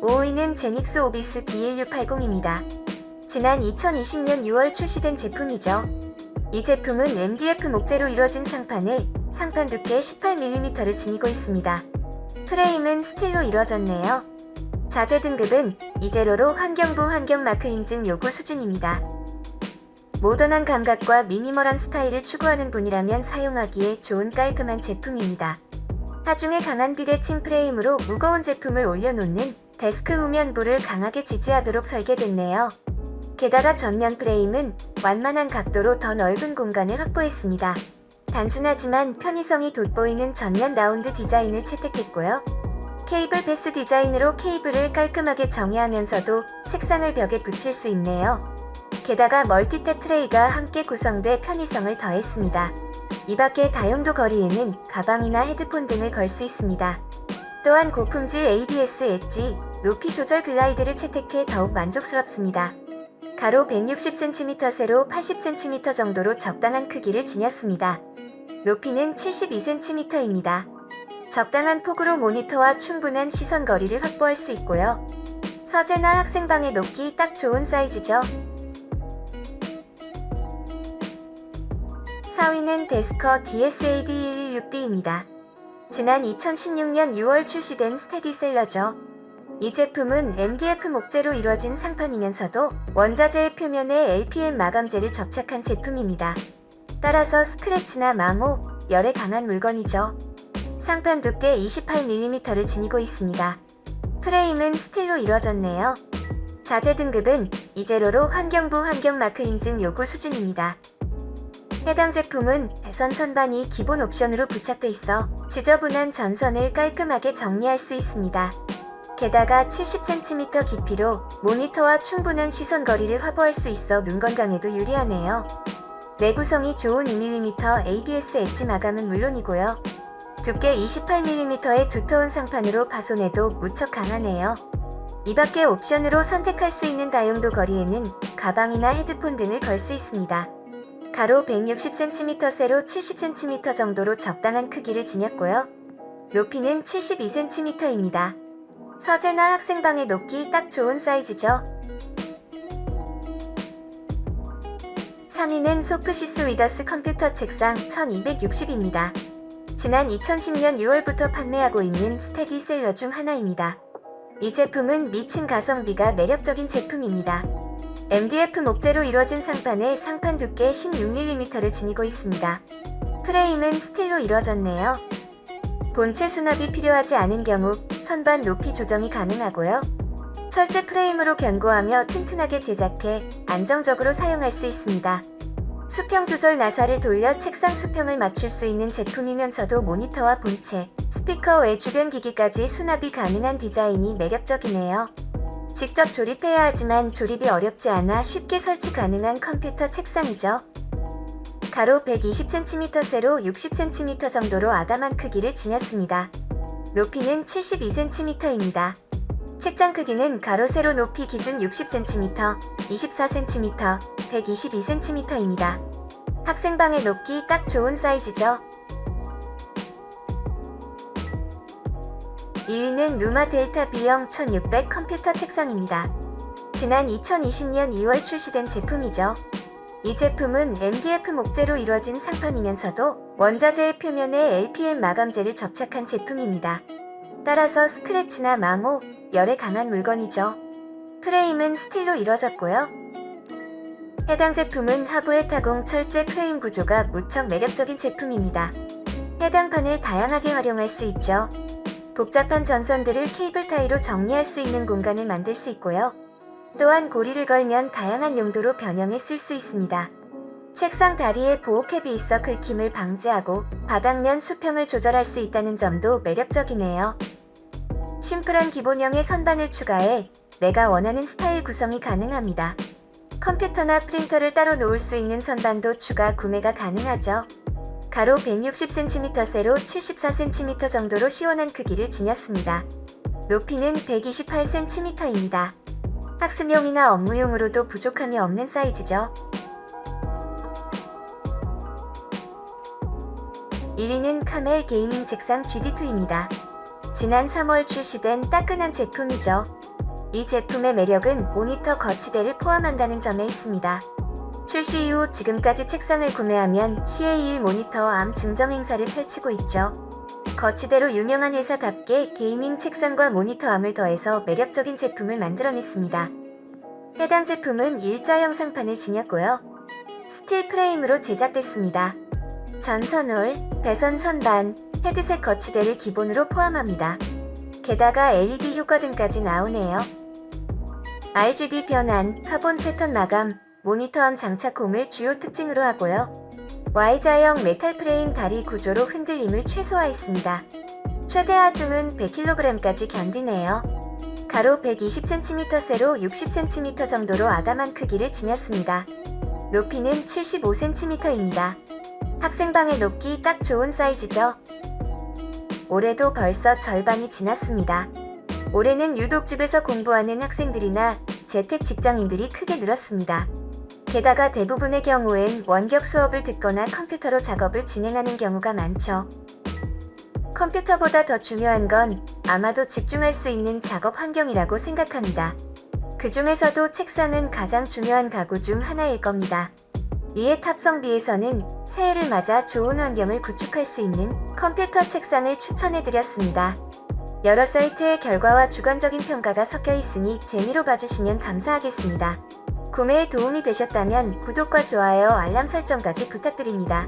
5위는 제닉스 오비스 D1680입니다. 지난 2020년 6월 출시된 제품이죠. 이 제품은 MDF 목재로 이뤄진 상판에 상판 두께 18mm를 지니고 있습니다. 프레임은 스틸로 이뤄졌네요. 자재 등급은 이제로로 환경부 환경마크 인증 요구 수준입니다. 모던한 감각과 미니멀한 스타일을 추구하는 분이라면 사용하기에 좋은 깔끔한 제품입니다. 하중에 강한 비대칭 프레임으로 무거운 제품을 올려놓는 데스크 후면부를 강하게 지지하도록 설계됐네요. 게다가 전면 프레임은 완만한 각도로 더 넓은 공간을 확보했습니다. 단순하지만 편의성이 돋보이는 전면 라운드 디자인을 채택했고요. 케이블 패스 디자인으로 케이블을 깔끔하게 정리하면서도 책상을 벽에 붙일 수 있네요. 게다가 멀티탭 트레이가 함께 구성돼 편의성을 더했습니다. 이 밖에 다용도 거리에는 가방이나 헤드폰 등을 걸 수 있습니다. 또한 고품질 ABS 엣지, 높이 조절 글라이드를 채택해 더욱 만족스럽습니다. 가로 160cm, 세로 80cm 정도로 적당한 크기를 지녔습니다. 높이는 72cm입니다. 적당한 폭으로 모니터와 충분한 시선 거리를 확보할 수 있고요. 서재나 학생방에 놓기 딱 좋은 사이즈죠. 4위는 데스커 DSAD116D입니다. 지난 2016년 6월 출시된 스테디셀러죠. 이 제품은 MDF 목재로 이루어진 상판이면서도 원자재의 표면에 LPM 마감재를 접착한 제품입니다. 따라서 스크래치나 마모, 열에 강한 물건이죠. 상판 두께 28mm를 지니고 있습니다. 프레임은 스틸로 이루어졌네요. 자재 등급은 이제로로 환경부 환경마크 인증 요구 수준입니다. 해당 제품은 배선 선반이 기본 옵션으로 부착돼 있어 지저분한 전선을 깔끔하게 정리할 수 있습니다. 게다가 70cm 깊이로 모니터와 충분한 시선 거리를 확보할 수 있어 눈 건강에도 유리하네요. 내구성이 좋은 2mm ABS 엣지 마감은 물론이고요. 두께 28mm의 두터운 상판으로 파손에도 무척 강하네요. 이 밖에 옵션으로 선택할 수 있는 다용도 거리에는 가방이나 헤드폰 등을 걸 수 있습니다. 가로 160cm, 세로 70cm 정도로 적당한 크기를 지녔고요. 높이는 72cm입니다. 서재나 학생방에 놓기 딱 좋은 사이즈죠. 3위는 소프시스 위더스 컴퓨터 책상 1260입니다. 지난 2010년 6월부터 판매하고 있는 스테디셀러 중 하나입니다. 이 제품은 미친 가성비가 매력적인 제품입니다. MDF 목재로 이루어진 상판에 상판 두께 16mm를 지니고 있습니다. 프레임은 스틸로 이루어졌네요. 본체 수납이 필요하지 않은 경우 선반 높이 조정이 가능하고요. 철제 프레임으로 견고하며 튼튼하게 제작해 안정적으로 사용할 수 있습니다. 수평 조절 나사를 돌려 책상 수평을 맞출 수 있는 제품이면서도 모니터와 본체, 스피커 외 주변 기기까지 수납이 가능한 디자인이 매력적이네요. 직접 조립해야 하지만 조립이 어렵지 않아 쉽게 설치 가능한 컴퓨터 책상이죠. 가로 120cm, 세로 60cm 정도로 아담한 크기를 지녔습니다. 높이는 72cm입니다. 책장 크기는 가로 세로 높이 기준 60cm, 24cm, 122cm입니다. 학생방에 놓기 딱 좋은 사이즈죠. 2위는 누마 델타 B형 1600 컴퓨터 책상입니다. 지난 2020년 2월 출시된 제품이죠. 이 제품은 MDF 목재로 이루어진 상판이면서도 원자재의 표면에 LPM 마감재를 접착한 제품입니다. 따라서 스크래치나 마모, 열에 강한 물건이죠. 프레임은 스틸로 이뤄졌고요. 해당 제품은 하부의 타공 철제 프레임 구조가 무척 매력적인 제품입니다. 해당 판을 다양하게 활용할 수 있죠. 복잡한 전선들을 케이블 타이로 정리할 수 있는 공간을 만들 수 있고요. 또한 고리를 걸면 다양한 용도로 변형해 쓸 수 있습니다. 책상 다리에 보호캡이 있어 긁힘을 방지하고 바닥면 수평을 조절할 수 있다는 점도 매력적이네요. 심플한 기본형의 선반을 추가해 내가 원하는 스타일 구성이 가능합니다. 컴퓨터나 프린터를 따로 놓을 수 있는 선반도 추가 구매가 가능하죠. 가로 160cm, 세로 74cm 정도로 시원한 크기를 지녔습니다. 높이는 128cm입니다. 학습용이나 업무용으로도 부족함이 없는 사이즈죠. 1위는 카멜 게이밍 책상 GD2입니다. 지난 3월 출시된 따끈한 제품이죠. 이 제품의 매력은 모니터 거치대를 포함한다는 점에 있습니다. 출시 이후 지금까지 책상을 구매하면 CA1 모니터 암 증정 행사를 펼치고 있죠. 거치대로 유명한 회사답게 게이밍 책상과 모니터 암을 더해서 매력적인 제품을 만들어냈습니다. 해당 제품은 일자 형 상판을 지녔고요. 스틸 프레임으로 제작됐습니다. 전선 홀, 배선 선반, 헤드셋 거치대를 기본으로 포함합니다. 게다가 LED 효과 등까지 나오네요. RGB 변환, 카본 패턴 마감, 모니터암 장착홈을 주요 특징으로 하고요. Y자형 메탈 프레임 다리 구조로 흔들림을 최소화했습니다. 최대 하중은 100kg까지 견디네요. 가로 120cm, 세로 60cm 정도로 아담한 크기를 지녔습니다. 높이는 75cm입니다. 학생방에 놓기 딱 좋은 사이즈죠. 올해도 벌써 절반이 지났습니다. 올해는 유독 집에서 공부하는 학생들이나 재택 직장인들이 크게 늘었습니다. 게다가 대부분의 경우엔 원격 수업을 듣거나 컴퓨터로 작업을 진행하는 경우가 많죠. 컴퓨터보다 더 중요한 건 아마도 집중할 수 있는 작업 환경이라고 생각합니다. 그 중에서도 책상은 가장 중요한 가구 중 하나일 겁니다. 이에 탑성비에서는 새해를 맞아 좋은 환경을 구축할 수 있는 컴퓨터 책상을 추천해드렸습니다. 여러 사이트의 결과와 주관적인 평가가 섞여 있으니 재미로 봐주시면 감사하겠습니다. 구매에 도움이 되셨다면 구독과 좋아요, 알람 설정까지 부탁드립니다.